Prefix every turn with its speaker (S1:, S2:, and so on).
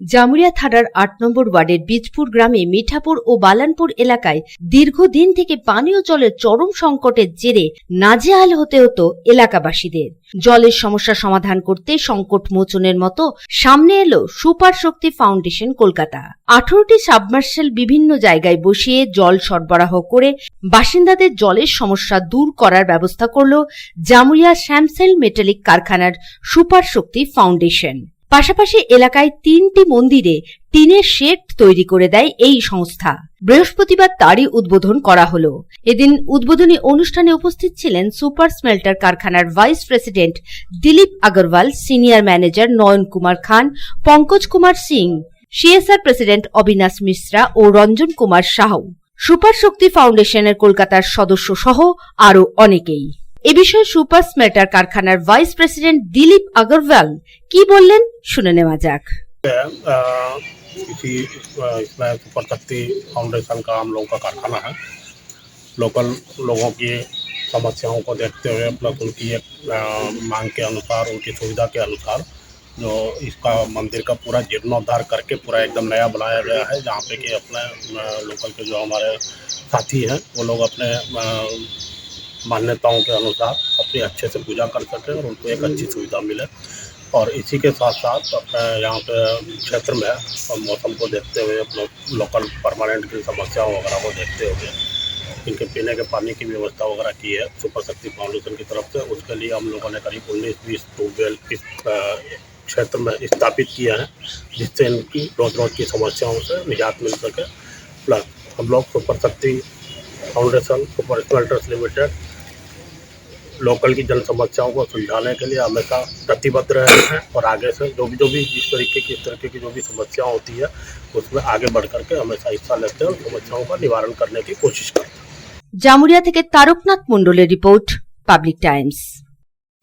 S1: জামুরিয়া থানার আট নম্বর ওয়ার্ডের বীজপুর গ্রামে মিঠাপুর ও বালানপুর এলাকায় দীর্ঘদিন থেকে পানীয় জলের চরম সংকটের জেরে নাজেহাল হতে হতো এলাকাবাসীদের। জলের সমস্যা সমাধান করতে সংকট মোচনের মতো সামনে এলো সুপার শক্তি ফাউন্ডেশন কলকাতা। আঠারোটি সাবমার্শাল বিভিন্ন জায়গায় বসিয়ে জল সরবরাহ করে বাসিন্দাদের জলের সমস্যা দূর করার ব্যবস্থা করল জামুরিয়া শ্যামসেল মেটালিক কারখানার সুপার শক্তি ফাউন্ডেশন। পাশাপাশি এলাকায় তিনটি মন্দিরে টিনের শেড তৈরি করে দেয় এই সংস্থা। বৃহস্পতিবার তারই উদ্বোধন করা হলো। এদিন উদ্বোধনী অনুষ্ঠানে উপস্থিত ছিলেন সুপার স্মেল্টার কারখানার vice president Dilip Agarwal, senior manager Nayan Kumar Khan, Pankaj Kumar Singh, CSR president Abinash Mishra ও রঞ্জন কুমার সাহু। সুপার শক্তি ফাউন্ডেশনের কলকাতার সদস্য সহ আরও অনেকেই। এ বিষয়ে সুপার স্মেল্টার কারখানার ভাইস প্রেসিডেন্ট দিলীপ আগরওয়াল কি বললেন শুনে নেওয়া যাক
S2: अ, किसी अ, इसमें सुपर शक्ति फाउंडेशन का हम लोगों का कारखाना है लोकल लोगों की समस्याओं को देखते हुए प्लस उनकी एक अ, मांग के अनुसार उनकी सुविधा के अनुसार जो इसका मंदिर का पूरा जीर्णोद्धार करके पूरा एकदम नया बनाया गया है जहाँ पे कि अपने अ, लोकल के जो हमारे साथी हैं वो लोग अपने अ, मान्यताओं के अनुसार अपनी अच्छे से पूजा कर सकें और उनको एक अच्छी सुविधा मिले। और इसी के साथ साथ अपने यहाँ पे क्षेत्र में मौसम को देखते हुए अपने लोकल परमानेंट की समस्याओं वगैरह को देखते हुए इनके पीने के पानी की व्यवस्था वगैरह की है, सुपर शक्ति फाउंडेशन की तरफ़ से। उसके लिए हम लोगों ने करीब उन्नीस, बीस ट्यूबवेल इस क्षेत्र में स्थापित किए हैं, जिससे इनकी रोज रोज की समस्याओं से निजात मिल सके। प्लस हम लोग super Shakti foundation super smelters limited local की जन समस्याओं को सुलझाने के लिए हमेशा प्रतिबद्ध रहे हैं और आगे से जो भी जो भी जिस तरीके की इस तरीके की जो भी समस्या होती है उसमें आगे बढ़ करके हमेशा हिस्सा लेते हैं और समस्याओं का निवारण करने की कोशिश करते हैं
S1: জামুরিয়া থেকে তারকনাথ মণ্ডলের রিপোর্ট পাবলিক টাইমস